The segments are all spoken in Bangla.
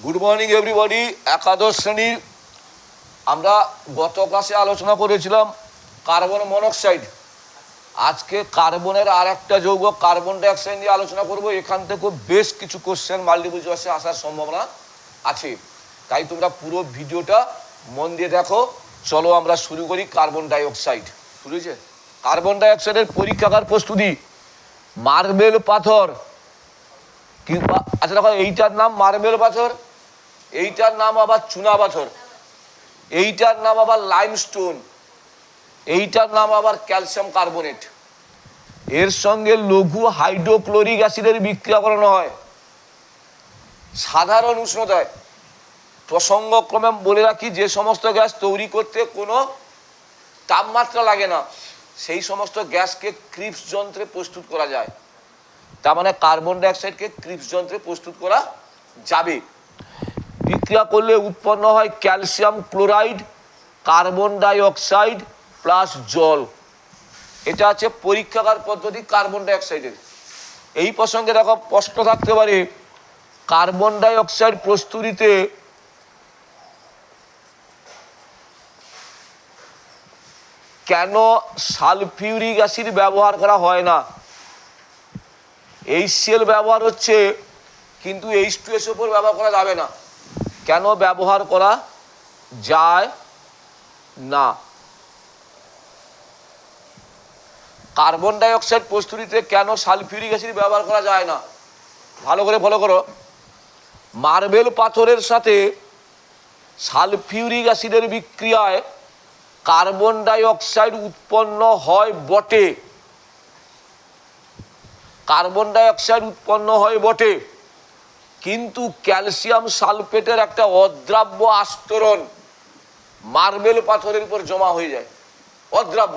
গুড মর্নিং এভরিবডি একাদশ শ্রেণির আমরা গত ক্লাসে আলোচনা করেছিলাম কার্বন মনোক্সাইড। আজকে কার্বনের আর একটা যৌগ কার্বন ডাইঅক্সাইড নিয়ে আলোচনা করব। এখান থেকেও বেশ কিছু কোশ্চেন মাল্টিপল চয়েসে আসার সম্ভাবনা আছে। তাই তোমরা পুরো ভিডিওটা মন দিয়ে দেখো। চলো আমরা শুরু করি কার্বন ডাইঅক্সাইড। হয়েছে? কার্বন ডাইঅক্সাইডের পরীক্ষাগার প্রস্তুতি। মার্বেল পাথর কিংবা আচ্ছা দেখো, এইটার নাম মার্বেল পাথর, এইটার নাম আবার চুনা পাথর, এইটার নাম আবার লাইমস্টোন এইটার নাম আবার ক্যালসিয়াম কার্বনেট এর সঙ্গে লঘু হাইড্রোক্লোরিক অ্যাসিডের বিক্রিয়া করানো হয়। সাধারণ উষ্ণতায়। প্রসঙ্গক্রমে বলে রাখি, যে সমস্ত গ্যাস তৈরি করতে কোনো তাপমাত্রা লাগে না, সেই সমস্ত গ্যাসকে ক্রিপস যন্ত্রে প্রস্তুত করা যায়। তার মানে কার্বন ডাইঅক্সাইডকে ক্রিপস যন্ত্রে প্রস্তুত করা যাবে। বিক্রিয়া করলে উৎপন্ন হয় calcium chloride carbon dioxide plus জল। এটা আছে পরীক্ষাগার পদ্ধতি কার্বন ডাইঅক্সাইডের এই প্রসঙ্গে দেখো প্রশ্ন থাকতে পারে কার্বন ডাইঅক্সাইড প্রস্তুতিতে কেন সালফিউরিক অ্যাসিড ব্যবহার করা হয় না? এইচসিএল ব্যবহার হচ্ছে, কিন্তু এইচ টু এস ওপর ব্যবহার করা যাবে না। কেন ব্যবহার করা যায় না? কার্বন ডাই অক্সাইড প্রস্তুতিতে কেন সালফিউরিক অ্যাসিড ব্যবহার করা যায় না? ভালো করে ফলো করো। মার্বেল পাথরের সাথে সালফিউরিক অ্যাসিডের বিক্রিয়ায় কার্বন ডাই অক্সাইড উৎপন্ন হয় বটে। কার্বন ডাই অক্সাইড উৎপন্ন হয় বটে। কিন্তু ক্যালসিয়াম সালফেটের একটা অদ্রাব্য আস্তরণ মার্বেল পাথরের উপর জমা হয়ে যায়। অদ্রাব্য।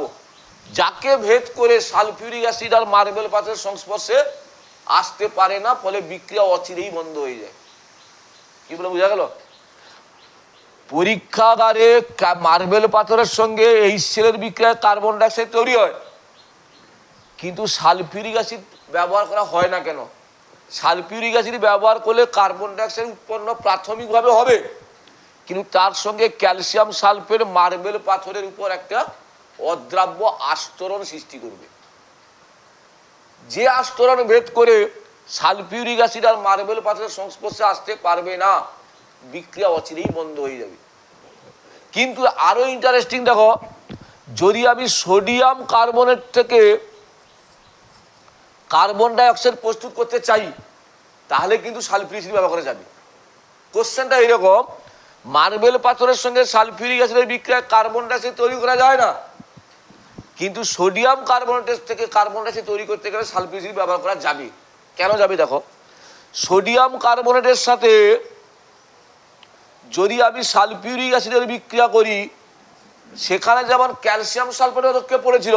যাকে ভেদ করে সালফিউরিক অ্যাসিড আর মার্বেল পাথরের সংস্পর্শে আসতে পারে না, ফলে বিক্রিয়া অচিরেই বন্ধ হয়ে যায়। কি বলে বোঝা গেল? পরীক্ষাগারে মার্বেল পাথরের সঙ্গে এই সেলের বিক্রিয়ায় কার্বন ডাইঅক্সাইড তৈরি হয়। কিন্তু সালফিউরিক অ্যাসিড ব্যবহার করা হয় না কেন? সালফিউরিক অ্যাসিড ব্যবহার করলে কার্বন ডাইঅক্সাইড উৎপন্ন প্রাথমিকভাবে হবে। কিন্তু তার সঙ্গে ক্যালসিয়াম সালফেট মার্বেল পাথরের উপর একটা অদ্রাব্য আস্তরণ সৃষ্টি করবে। যে আস্তরণ ভেদ করে সালফিউরিক অ্যাসিড আর মার্বেল পাথরের সংস্পর্শে আসতে পারবে না, বিক্রিয়া অচিরেই বন্ধ হয়ে যাবে। কিন্তু আরও ইন্টারেস্টিং দেখো, যদি আমি সোডিয়াম কার্বনেট থেকে কার্বন ডাইঅক্সাইড প্রস্তুত করতে চাই, তাহলে কিন্তু সালফিউরিক ব্যবহার করা যাবে। কোশ্চেনটা এরকম মার্বেল পাথরের সঙ্গে সালফিউরিক অ্যাসিডের বিক্রিয়ায় কার্বন ডাই অক্সাইড তৈরি করা যায় না। কিন্তু সোডিয়াম কার্বনেটের থেকে কার্বন ডাই অক্সাইড তৈরি করতে গেলে সালফিউরিক ব্যবহার করা যাবে। কেন যাবে দেখো? সোডিয়াম কার্বনেটের সাথে যদি আমি সালফিউরিক অ্যাসিডের বিক্রিয়া করি, সেখানে যেমন ক্যালসিয়াম সালফেটের পদক্ষেপ পড়েছিল,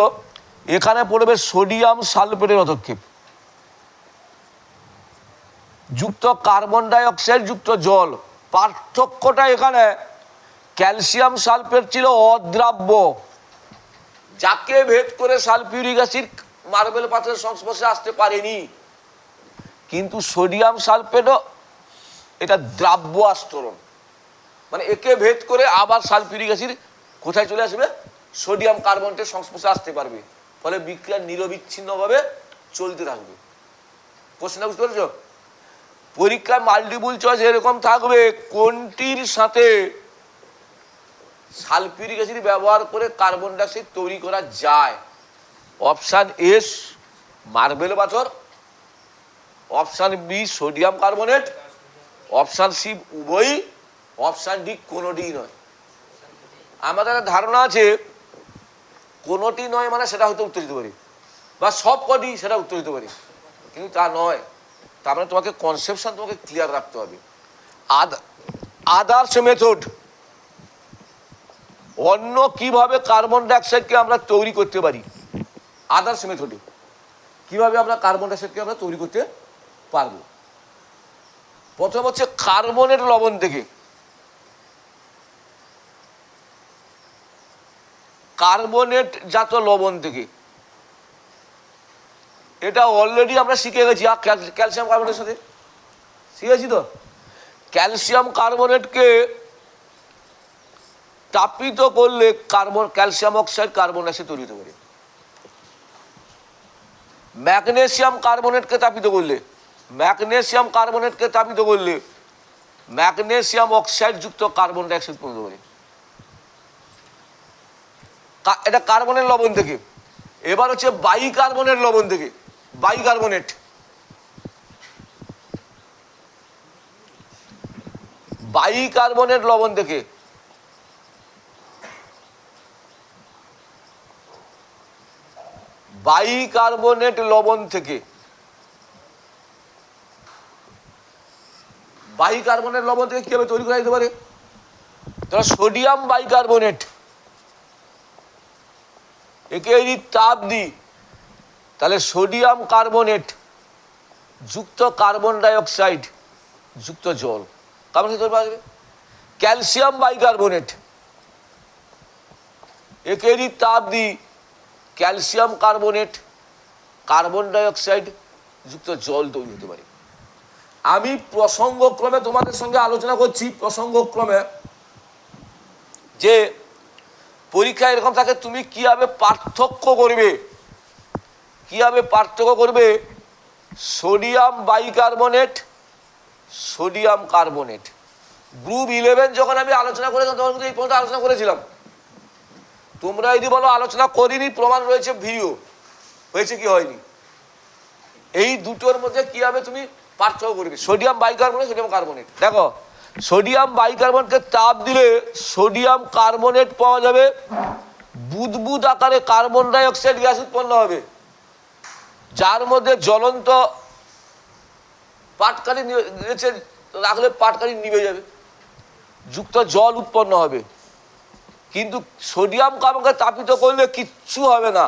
এখানে পড়বে সোডিয়াম সালফেটের পদক্ষেপ। যুক্ত কার্বন ডাই অক্সাইড যুক্ত জল। পার্থক্যটা এখানে ক্যালসিয়াম সালফেট ছিল অদ্রাব্য। যাকে ভেদ করে সালফিউরিক অ্যাসিড মার্বেল পাথরের সংস্পর্শে আসতে পারেনি। কিন্তু সোডিয়াম সালফেটও এটা দ্রাব্য আস্তরণ। মানে একে ভেদ করে আবার সালফিউরিক অ্যাসিড কোথায় চলে আসবে? সোডিয়াম কার্বনেটের সংস্পর্শে আসতে পারবে। ফলে বিক্রিয়া নিরবিচ্ছিন্নভাবে চলতে থাকবে। কোশ্চেনটা বুঝতে পেরেছ? পরীক্ষায় মাল্টিপুল চয়েস এরকম থাকবে, কোনটির সাথে সালফিউরিক অ্যাসিড ব্যবহার করে কার্বন ডাইঅক্সাইড তৈরি করা যায়? অপশান এস মার্বেল পাথর। Option B sodium carbonate option C উভয়ই। অপশান ডি কোনোটি নয়। আমাদের ধারণা আছে, কোনোটি নয় মানে সেটা হয়তো উত্তর দিতে পারি। বা সব কটি সেটা উত্তর দিতে পারি। কিন্তু তা নয়। তার মানে তোমাকে কনসেপশন তোমাকে ক্লিয়ার রাখতে হবে। আদ আদার্স মেথড অন্য কীভাবে কার্বন ডাইঅক্সাইডকে আমরা তৈরি করতে পারি? আদার্স মেথডে কীভাবে আমরা কার্বন ডাইঅক্সাইডকে আমরা তৈরি করতে পারব? প্রথম হচ্ছে কার্বনের লবণ থেকে। কার্বনেট জাত লবণ থেকে। এটা অলরেডি আমরা শিখে গেছি ক্যালসিয়াম কার্বনের সাথে। শিখেছি তো? ক্যালসিয়াম কার্বনেটকে তাপিত করলে carbon calcium oxide carbon acid তৈরি হতে পারে। ম্যাগনেসিয়াম কার্বনেটকে তাপিত করলে ম্যাগনেসিয়াম কার্বনেটকে তাপিত করলে ম্যাগনেসিয়াম অক্সাইড যুক্ত কার্বন ডাইঅক্সাইড তৈরি হতে পারে। এটা কার্বনের লবণ থেকে। এবার হচ্ছে বাইকার্বনের লবণ থেকে। বাইকার্বনেট বাইকার্বনেট লবণ থেকে বাইকার্বনেট লবণ থেকে। বাইকার্বনেট লবণ থেকে কীভাবে তৈরি করা যেতে পারে? ধরো সোডিয়াম বাইকার্বনেট একে যদি তাপ দিই। তাহলে সোডিয়াম কার্বনেট যুক্ত কার্বন ডাইঅক্সাইড, যুক্ত জল। কার্বন তৈরি পাওয়া যাবে? Calcium bicarbonate. একে যদি তাপ দিই ক্যালসিয়াম কার্বনেট, কার্বন ডাইঅক্সাইড, যুক্ত জল তৈরি হতে পারে। আমি প্রসঙ্গক্রমে তোমাদের সঙ্গে আলোচনা করছি, প্রসঙ্গক্রমে যে পরীক্ষা এরকম থাকে, তুমি কীভাবে পার্থক্য করবে? কীভাবে পার্থক্য করবে? Sodium bicarbonate, sodium carbonate. Group eleven যখন আমি আলোচনা করেছিলাম, তখন এই পর্যন্ত আলোচনা করেছিলাম। তোমরা যদি বলো আলোচনা করিনি, প্রমাণ রয়েছে ভিডিও হয়েছে কি হয়নি? এই দুটোর মধ্যে কীভাবে তুমি পার্থক্য করবে? Sodium bicarbonate, sodium carbonate. দেখো, সোডিয়াম বাইকার্বনেটকে তাপ দিলে সোডিয়াম কার্বনেট পাওয়া যাবে। বুদবুদ আকারে কার্বন ডাইঅক্সাইড গ্যাস উৎপন্ন হবে। যার মধ্যে জ্বলন্ত পাটকারি নিচে রাখলে পাটকারি নিভে যাবে। যুক্ত জল উৎপন্ন হবে। কিন্তু সোডিয়াম কার্বনকে তাপিত করলে কিচ্ছু হবে না।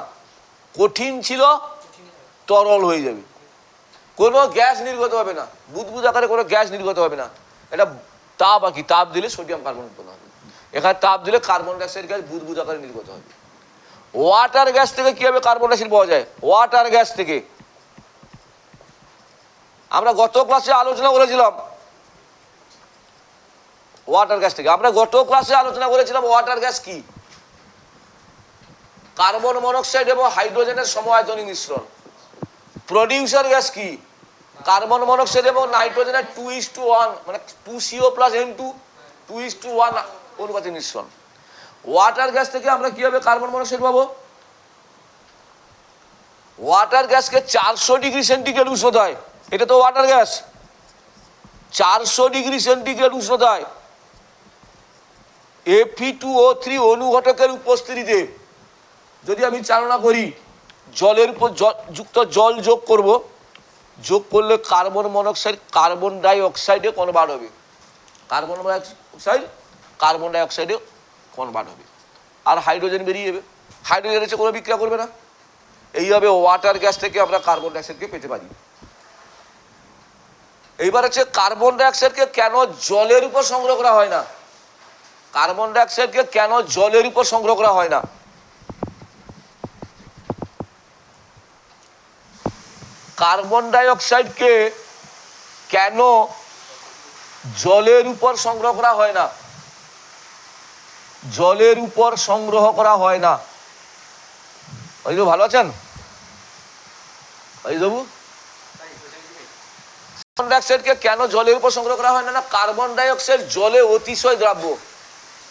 কঠিন ছিল, তরল হয়ে যাবে। কোনো গ্যাস নির্গত হবে না। বুদবুদ আকারে কোনো গ্যাস নির্গত হবে না। এটা তাপ আর কি, তাপ দিলে সোডিয়াম কার্বন উৎপন্ন হবে। এখানে তাপ দিলে কার্বন ডাইঅক্সাইড গ্যাস বুদবুদ আকারে নির্গত হবে। ওয়াটার গ্যাস থেকে কীভাবে কার্বন ডাইঅক্সাইড পাওয়া যায়? ওয়াটার গ্যাস থেকে। আমরা গত ক্লাসে আলোচনা করেছিলাম। ওয়াটার গ্যাস থেকে। আমরা গত ক্লাসে আলোচনা করেছিলাম ওয়াটার গ্যাস কি? কার্বন মনোক্সাইড এবং হাইড্রোজেনের সমায়তনিক মিশ্রণ। প্রডিউসার গ্যাস কি? কার্বন মনোক্সাইড এবং নাইট্রোজেনের টু ইস টু ওয়ান মানে two CO plus N two two is two one অনুপাতে মিশ্রণ। ওয়াটার গ্যাস থেকে আমরা কীভাবে কার্বন মনোক্সাইড পাবো? ওয়াটার গ্যাসকে চারশো ডিগ্রি সেন্টিগ্রেড উষ্ণতায় এটা তো ওয়াটার গ্যাস চারশো ডিগ্রি সেন্টিগ্রেড উষ্ণতায় এফি টু ও থ্রি অনুঘটকের উপস্থিতিতে যদি আমি চালনা করি, জলের উপর যুক্ত জল যোগ করব, যোগ করলে কার্বন মনোক্সাইড কার্বন ডাই অক্সাইডে কনভার্ট হবে। কার্বন অক্সাইড কার্বন ডাই অক্সাইডে কনভার্ট হবে? আর হাইড্রোজেন বেরিয়ে যাবে। হাইড্রোজেন হচ্ছে কোনো বিক্রিয়া করবে না। এইভাবে ওয়াটার গ্যাস থেকে আমরা কার্বন ডাইঅক্সাইডকে পেতে পারি। এইবার হচ্ছে কার্বন ডাইঅক্সাইডকে কেন জলের উপর সংগ্রহ করা হয় না? কার্বন ডাইঅক্সাইডকে কেন জলের উপর সংগ্রহ করা হয় না? কার্বন ডাইঅক্সাইডকে কেন জলের উপর সংগ্রহ করা হয় না? জলের উপর সংগ্রহ করা হয় না। ওই তো ভালো আছেন? ওই বাবু? কার্বন ডাইঅক্সাইডকে কেন জলের উপর সংগ্রহ করা হয় না না কার্বন ডাইঅক্সাইড জলে অতিশয় দ্রাব্য।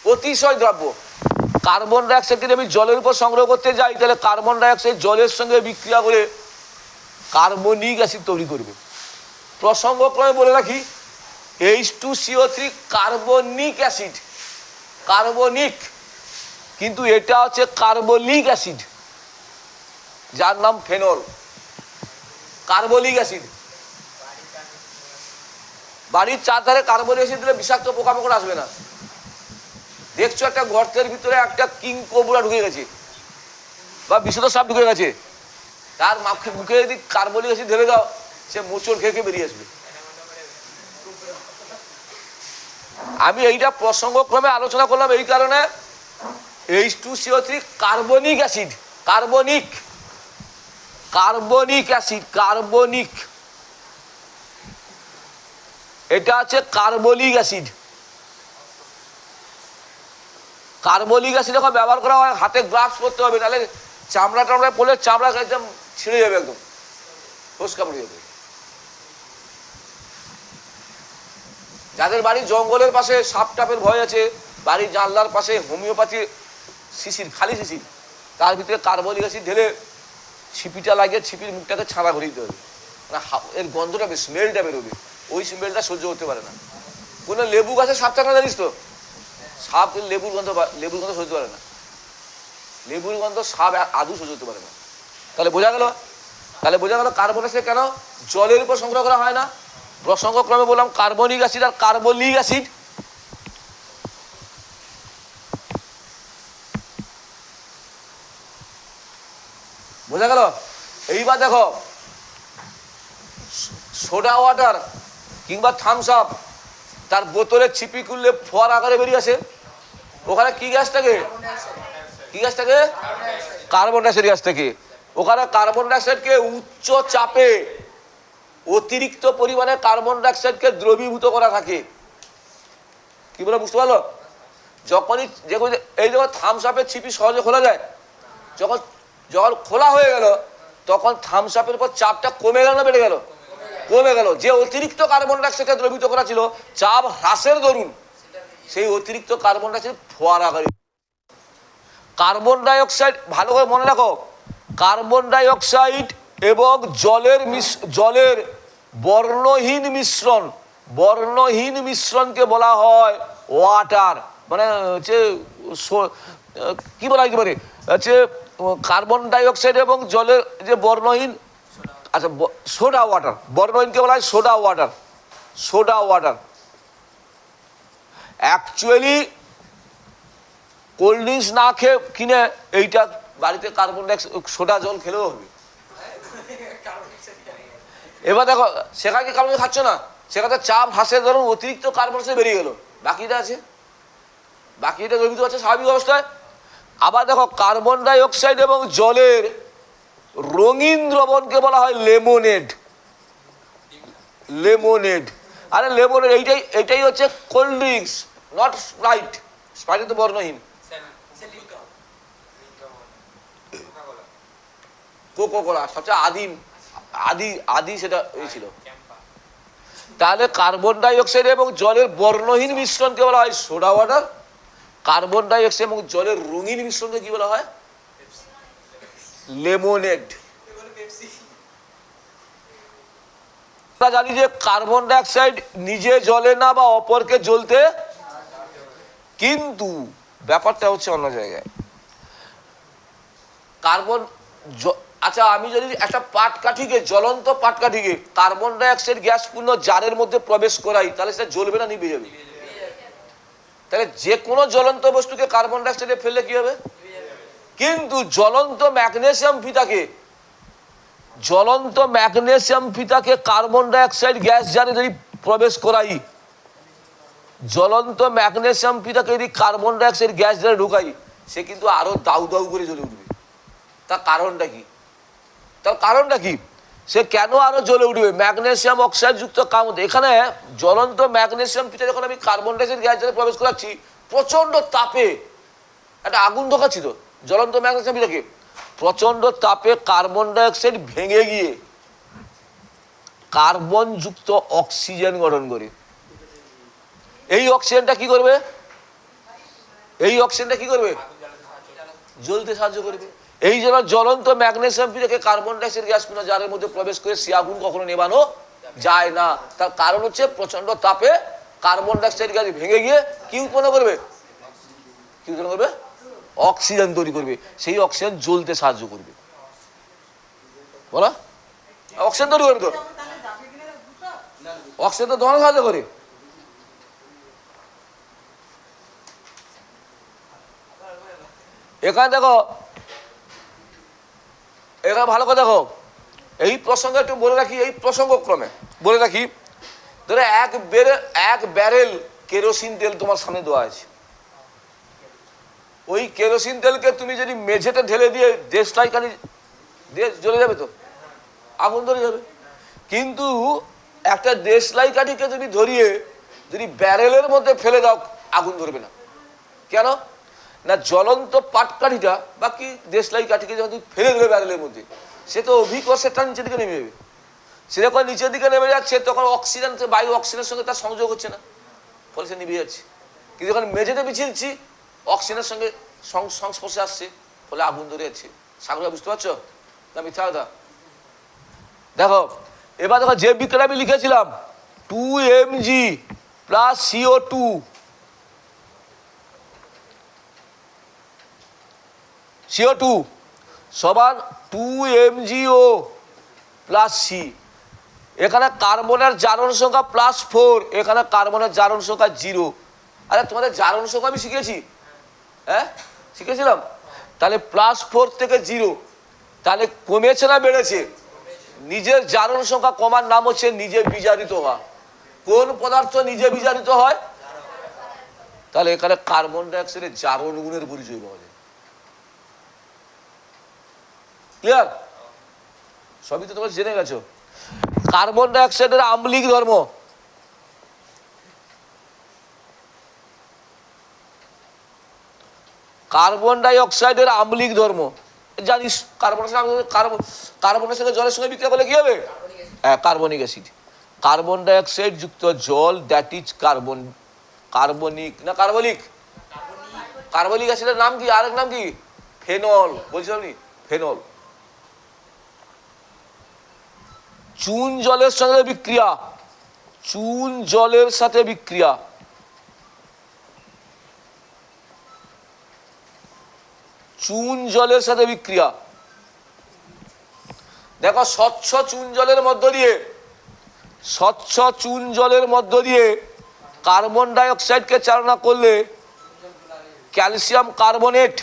অতিশয় দ্রাব্য। কার্বন ডাইঅক্সাইডকে যদি আমি জলের উপর সংগ্রহ করতে যাই, তাহলে কার্বন ডাইঅক্সাইড জলের সঙ্গে বিক্রিয়া করে কার্বনিক অ্যাসিড তৈরি করবে। প্রসঙ্গক্রমে বলে রাখি H two CO three carbonic acid carbonic. কিন্তু এটা হচ্ছে কার্বলিক অ্যাসিড। যার নাম ফেনল। Carbolic acid. বাড়ির চারধারে কার্বনিক অ্যাসিড দিলে বিষাক্ত পোকামাকড় আসবে না। দেখছ একটা গর্তের ভিতরে একটা কিং কোবরা ঢুকে গেছে। বা বিষধ সাপ ঢুকে গেছে। তার মাখে যদি কার্বনিক অ্যাসিড ঢেলে দাও, সে মোচড় খেয়ে খেয়ে বেরিয়ে আসবে। আমি এইটা প্রসঙ্গক্রমে আলোচনা করলাম এই কারণে H two CO three carbonic acid carbonic carbonic acid carbonic এটা আছে কার্বলিক অ্যাসিড কার্বলিক অ্যাসিড যখন ব্যবহার করা হয়, হাতে গ্লাভস করতে হবে, নাহলে চামড়া টামড়া পড়লে চামড়া একদম ছিঁড়ে যাবে একদম। ফোসকা পড়ে যাবে। যাদের বাড়ি জঙ্গলের পাশে সাপ টাপের ভয় আছে, বাড়ির জানলার পাশে হোমিওপ্যাথি শিশির, খালি শিশির, তার ভিতরে কার্বলিক অ্যাসিড ঢেলে ছিপিটা লাগিয়ে ছিপির মুখটাকে ছাড়া করে দিতে হবে। মানে এর গন্ধটা বেশ, স্মেলটা বেরোবে। ওই স্মেলটা সহ্য করতে পারে না। কোনো লেবু গাছে সাপ না জানিস তো? সাপ লেবুর গন্ধ লেবুর গন্ধ সহ্য করে না। লেবুর গন্ধ সাপ আদৌ সহ্য করতে পারে না। তাহলে বোঝা গেল? তাহলে বোঝা গেল কার্বন কেন জলের উপর সংগ্রহ করা হয় না? প্রসঙ্গক্রমে বললাম কার্বনিক অ্যাসিড আর কার্বলিক অ্যাসিড। বোঝা গেল? এইবার দেখো সোডা ওয়াটার কিংবা থামস আপ তার বোতলে ছিপি খুললে ফোয়ার আকারে বেরিয়ে আসে। ওখানে কি গ্যাস থাকে? কি গ্যাস থাকে? কার্বন ডাইঅক্সাইড গ্যাস থেকে। ওখানে কার্বন ডাইঅক্সাইডকে উচ্চ চাপে অতিরিক্ত পরিমাণে কার্বন ডাইঅক্সাইডকে দ্রবীভূত করা থাকে। কি বলে বুঝতে পারল? যখনই যে এই যখন থামস আপের ছিপি সহজে খোলা যায়, যখন যখন খোলা হয়ে গেল, তখন থামস আপের উপর চাপটা কমে গেল না বেড়ে গেল? কমে গেল। যে অতিরিক্ত কার্বন ডাইঅক্সাইডকে দ্রবীভূত করা ছিল, চাপ হ্রাসের দরুন, সেই অতিরিক্ত কার্বন ডাইঅক্সাইড ফোয়ারা করে কার্বন ডাইঅক্সাইড ভালো করে মনে রাখো। কার্বন ডাইঅক্সাইড এবং জলের জলের বর্ণহীন মিশ্রণ, বর্ণহীন মিশ্রণকে বলা হয় ওয়াটার মানে হচ্ছে কি বলা যেতে পারে? হচ্ছে কার্বন ডাইঅক্সাইড এবং জলের যে বর্ণহীন আচ্ছা সোডা ওয়াটার বর্ণহীনকে বলা হয় soda water soda water actually cold drinks না খেয়ে কিনে এইটা বাড়িতে কার্বন ডাইঅক্সাইড সোডা জল খেলেও হবে। এবার দেখো সেখানে কি কার্বন খাচ্ছ না? সেখানে চাপ হাসে ধরুন অতিরিক্ত কার্বন সে বেরিয়ে গেলো। বাকিটা আছে। বাকিটা দ্রবীভূত আছে স্বাভাবিক অবস্থায়। আবার দেখো কার্বন ডাইঅক্সাইড এবং জলের রঙিন দ্রবণকে বলা হয় লেমোনেড লেমোনেড আরে লেমনেড এইটাই এইটাই হচ্ছে cold drinks not Sprite Sprite তো বর্ণহীন। কোকো কোলা সবচেয়ে আদিম। আদি আদি সেটা ছিল। তাহলে কার্বন ডাইঅক্সাইড এবং জলের বর্ণহীন মিশ্রণকে বলা হয় সোডা ওয়াটার কার্বন ডাইঅক্সাইড এবং জলের রঙিন মিশ্রণকে কি বলা হয়? লেমনেড আমরা জানি যে কার্বন ডাইঅক্সাইড নিজে জ্বলে না বা অপরকে জ্বলতে কিন্তু ব্যাপারটা হচ্ছে অন্য জায়গায়। কার্বন আচ্ছা আমি যদি একটা পাটকাঠিকে, জ্বলন্ত পাটকাঠিকে কার্বন ডাইঅক্সাইড গ্যাসপূর্ণ জারের মধ্যে প্রবেশ করাই, তাহলে সেটা জ্বলবে না, নিভে যাবে? তাহলে যে কোনো জ্বলন্ত বস্তুকে কার্বন ডাইঅক্সাইডে ফেললে কি হবে? কিন্তু জ্বলন্ত ম্যাগনেসিয়াম ফিতাকে, জ্বলন্ত ম্যাগনেসিয়াম ফিতাকে কার্বন ডাইঅক্সাইড গ্যাস জারে যদি প্রবেশ করাই, জ্বলন্ত ম্যাগনেসিয়াম ফিতাকে যদি কার্বন ডাইঅক্সাইড গ্যাস জারে ঢুকাই, সে কিন্তু আরও দাউ দাউ করে জ্বলে উঠবে। তার কারণটা কি? তার কারণটা কি? সে কেন আরও জ্বলে উঠবে? ম্যাগনেশিয়াম অক্সাইড যুক্ত কামদ এখানে জ্বলন্ত ম্যাগনেশিয়াম পিঠে যখন আমি কার্বন ডাইঅক্সাইড গ্যাস জারে প্রবেশ করাচ্ছি প্রচণ্ড তাপে, একটা আগুন দেখাচ্ছি তো জ্বলন্ত ম্যাগনেসিয়াম ফিতাকে প্রচণ্ড তাপে কার্বন ডাইঅক্সাইড ভেঙে গিয়ে কার্বন যুক্ত অক্সিজেন গঠন করে। এই অক্সিজেনটা কি করবে? এই অক্সিজেনটা কি করবে? জ্বলতে সাহায্য করবে। এই জন্য জ্বলন্ত ম্যাগনেসিয়াম থেকে কার্বন ডাইঅক্সাইড গ্যাস কোনো জারের মধ্যে প্রবেশ করে সে আগুন কখনো নেবানো যায় না। তার কারণ হচ্ছে প্রচণ্ড তাপে কার্বন ডাইঅক্সাইড গ্যাস ভেঙে গিয়ে কি উৎপন্ন করবে? কি উৎপন্ন করবে? অক্সিজেন তৈরি করবে। সেই অক্সিজেন জ্বলতে সাহায্য করবে। বলো? অক্সিজেন তৈরি করবে তো? অক্সিজেন তো দহনে সাহায্য করে। এখানে দেখো এখানে ভালো কথা দেখো এই প্রসঙ্গে একটু বলে রাখি, এই প্রসঙ্গক্রমে। বলে রাখি, ধরো এক বেরে, এক ব্যারেল কেরোসিন তেল তোমার সামনে দেওয়া আছে। ওই কেরোসিন তেলকে তুমি যদি মেঝেতে ঢেলে দিয়ে দেশটাই খালি দেশ জ্বলে যাবে তো? আগুন ধরে যাবে। কিন্তু একটা দেশলাই কাঠিকে যদি ধরিয়ে, যদি ব্যারেলের মধ্যে ফেলে দাও, আগুন ধরবে না। কেন? না জ্বলন্ত পাটকাঠিটা বা কি দেশলাই কাঠিকে যখন তুমি ফেলে দেবে ব্যারেলের মধ্যে, সে তো অভিকর্ষে তার নিচের দিকে নেমে যাবে। সে যখন নিচের দিকে নেমে যাচ্ছে, তখন অক্সিজেন বায়ু অক্সিজেনের সঙ্গে তার সংযোগ হচ্ছে না। ফলে সে নিভে যাচ্ছে। কিন্তু যখন মেঝেতে বিছিয়েছি, অক্সিজেনের সঙ্গে সংস্পর্শে আসছে, ফলে আগুন ধরে যাচ্ছে। সাগরে বুঝতে পারছ? না, মিথ্যা কথা। দেখো, এবার দেখো, যে বিক্রিয়া আমি লিখেছিলাম two M G plus CO two CO two সমান two M O plus C এখানে কার্বনের জারণ সংখ্যা প্লাস ফোর এখানে কার্বনের জারণ সংখ্যা জিরো আরে, তোমাদের জারণ সংখ্যা আমি শিখেছি হ্যাঁ? শিখেছিলাম? তাহলে প্লাস ফোর থেকে জিরো তাহলে কমেছে না বেড়েছে? নিজের জারণ সংখ্যা কমার নাম হচ্ছে নিজে বিজারিত হওয়া। কোন পদার্থ নিজে বিজারিত হয়? তাহলে এখানে কার্বন ডাইঅক্সাইডের জারণ গুণের পরিচয় পাওয়া যায়। ক্লিয়ার সবই তো তোমরা জেনে গেছো। কার্বন ডাইঅক্সাইডের আম্লিক ধর্ম। কার্বন ডাই অক্সাইডের আম্লিক ধর্ম। জানিস কার্বনের সঙ্গে কার্বন, কার্বনের সঙ্গে জলের সঙ্গে বিক্রিয়া করলে কি হবে? হ্যাঁ carbonic acid. Carbon dioxide যুক্ত জল দ্যাট ইজ কার্বন, কার্বনিক না কার্বলিক? কার্বলিক অ্যাসিডের নাম কি? আরেক নাম কি? ফেনল। বলছি আপনি ফেনল। চুন জলের সঙ্গে বিক্রিয়া। চুন জলের সাথে বিক্রিয়া। চুন জলের সাথে বিক্রিয়া। দেখো, স্বচ্ছ চুন জলের মধ্য দিয়ে, স্বচ্ছ চুন জলের মধ্য দিয়ে কার্বন ডাই অক্সাইডকে চালনা করলে ক্যালসিয়াম কার্বনেট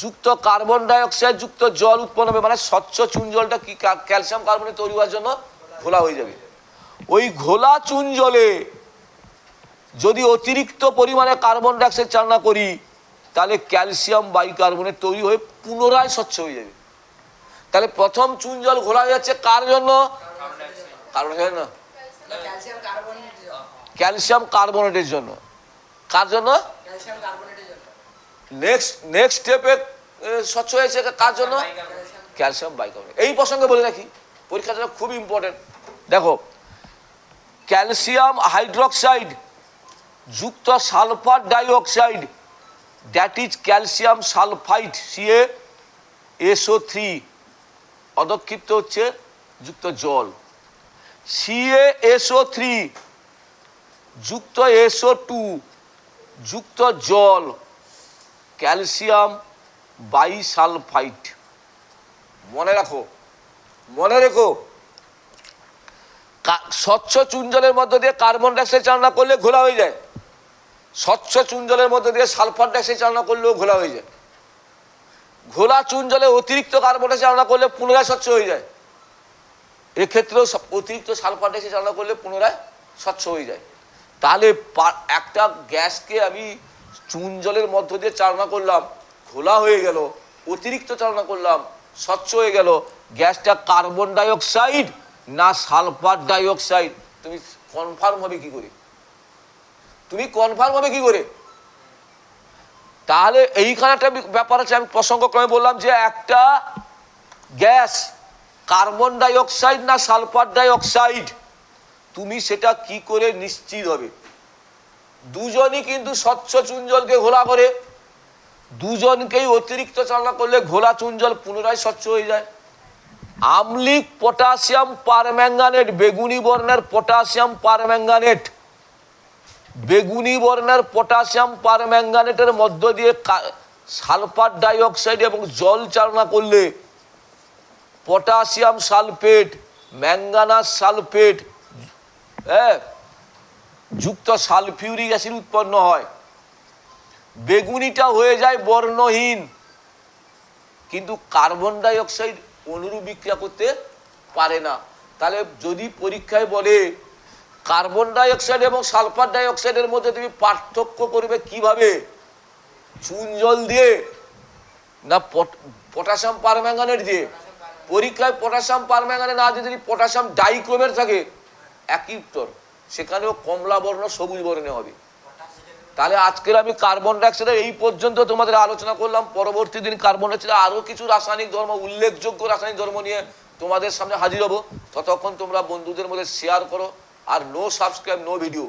যুক্ত কার্বন ডাই অক্সাইড যুক্ত জল উৎপন্ন হবে। মানে স্বচ্ছ চুন জলটা কি ক্যালসিয়াম কার্বনেট তৈরি হওয়ার জন্য ঘোলা হয়ে যাবে। ওই ঘোলা চুন জলে যদি অতিরিক্ত পরিমাণে কার্বন ডাইঅক্সাইড চালনা করি তাহলে ক্যালসিয়াম বাইকার্বনেট তৈরি হয়ে পুনরায় স্বচ্ছ হয়ে যাবে। তাহলে প্রথম চুন জল ঘোলা হয়ে যাচ্ছে কার জন্য? কার্বন না ক্যালসিয়াম কার্বনেটের জন্য। কার জন্য? নেক্সট নেক্সট স্টেপে স্বচ্ছ হয়েছে কার জন্য ক্যালসিয়াম বাইকার্বনেট এই প্রসঙ্গে বলে রাখি পরীক্ষাটা খুব ইম্পর্টেন্ট দেখো ক্যালসিয়াম হাইড্রোক্সাইড যুক্ত sulphur dioxide that is calcium sulphide CA SO three অদক্ষিপ্ত হচ্ছে যুক্ত জল। সিএ এসও থ্রি যুক্ত এসও টু যুক্ত জল। Calcium bisulphite. মনে রাখো, মনে রেখো। স্বচ্ছ চুন জলের মধ্য দিয়ে কার্বন ডাইঅক্সাইড চালনা করলে ঘোলা হয়ে যায়। স্বচ্ছ চুন জলের মধ্য দিয়ে সালফার ডাইঅক্সাইড চালনা করলেও ঘোলা হয়ে যায়। ঘোলা চুন জলে অতিরিক্ত কার্বন ডাইঅক্সাইড চালনা করলে পুনরায় স্বচ্ছ হয়ে যায়। এক্ষেত্রেও অতিরিক্ত সালফার ডাইঅক্সাইড চালনা করলে পুনরায় স্বচ্ছ হয়ে যায়। তাহলে একটা গ্যাসকে আমি চুন জলের মধ্য দিয়ে চালনা করলাম, ঘোলা হয়ে গেল, অতিরিক্ত চালনা করলাম, স্বচ্ছ হয়ে গেল, গ্যাসটা কার্বন ডাইঅক্সাইড না সালফার ডাইঅক্সাইড? তুমি কনফার্ম হবে কি করে? তুমি কনফার্ম হবে কি করে? তাহলে এইখানে একটা ব্যাপার আছে, আমি প্রসঙ্গক্রমে বললাম যে একটা গ্যাস কার্বন ডাইঅক্সাইড না সালফার ডাইঅক্সাইড? তুমি সেটা কি করে নিশ্চিত হবে? দুজনই কিন্তু স্বচ্ছ চুন জলকে ঘোলা করে। দুজনকেই অতিরিক্ত চালনা করলে ঘোলা চুন জল পুনরায় স্বচ্ছ হয়ে যায়। আমলিক পটাশিয়াম পারম্যাঙ্গানেট, বেগুনি বর্ণের পটাশিয়াম পারম্যাঙ্গানেট। বেগুনি বর্ণের পটাশিয়াম পারম্যাঙ্গানেটের মধ্য দিয়ে সালফার ডাইঅক্সাইড এবং জল চালনা করলে পটাশিয়াম সালফেট, ম্যাঙ্গানাস সালফেট হ্যাঁ যুক্ত সালফিউরিক অ্যাসিড উৎপন্ন হয়। বেগুনিটা হয়ে যায় বর্ণহীন, কিন্তু কার্বন ডাই অক্সাইড অনুরূপ বিক্রিয়া করতে পারে না। তাহলে যদি পরীক্ষায় বলে, কার্বন ডাই অক্সাইড এবং সালফার ডাই অক্সাইডের মধ্যে তুমি পার্থক্য করবে কীভাবে? চুন জল দিয়ে না পট- পটাশিয়াম পারম্যাঙ্গানেট দিয়ে? পরীক্ষায় পটাশিয়াম পারম্যাঙ্গানেট না দিয়ে যদি পটাশিয়াম ডাইক্রোমেট থাকে, একই উত্তর। সেখানেও কমলা বর্ণ, সবুজ বর্ণে হবে। তাহলে আজকের আমি কার্বন ডাইঅক্সাইডের এই পর্যন্ত তোমাদের আলোচনা করলাম। পরবর্তী দিন কার্বন ডাইঅক্সাইড আরও কিছু রাসায়নিক ধর্ম, উল্লেখযোগ্য রাসায়নিক ধর্ম নিয়ে তোমাদের সামনে হাজির হব। ততক্ষণ তোমরা বন্ধুদের মধ্যে শেয়ার করো। আর নো সাবস্ক্রাইব নো ভিডিও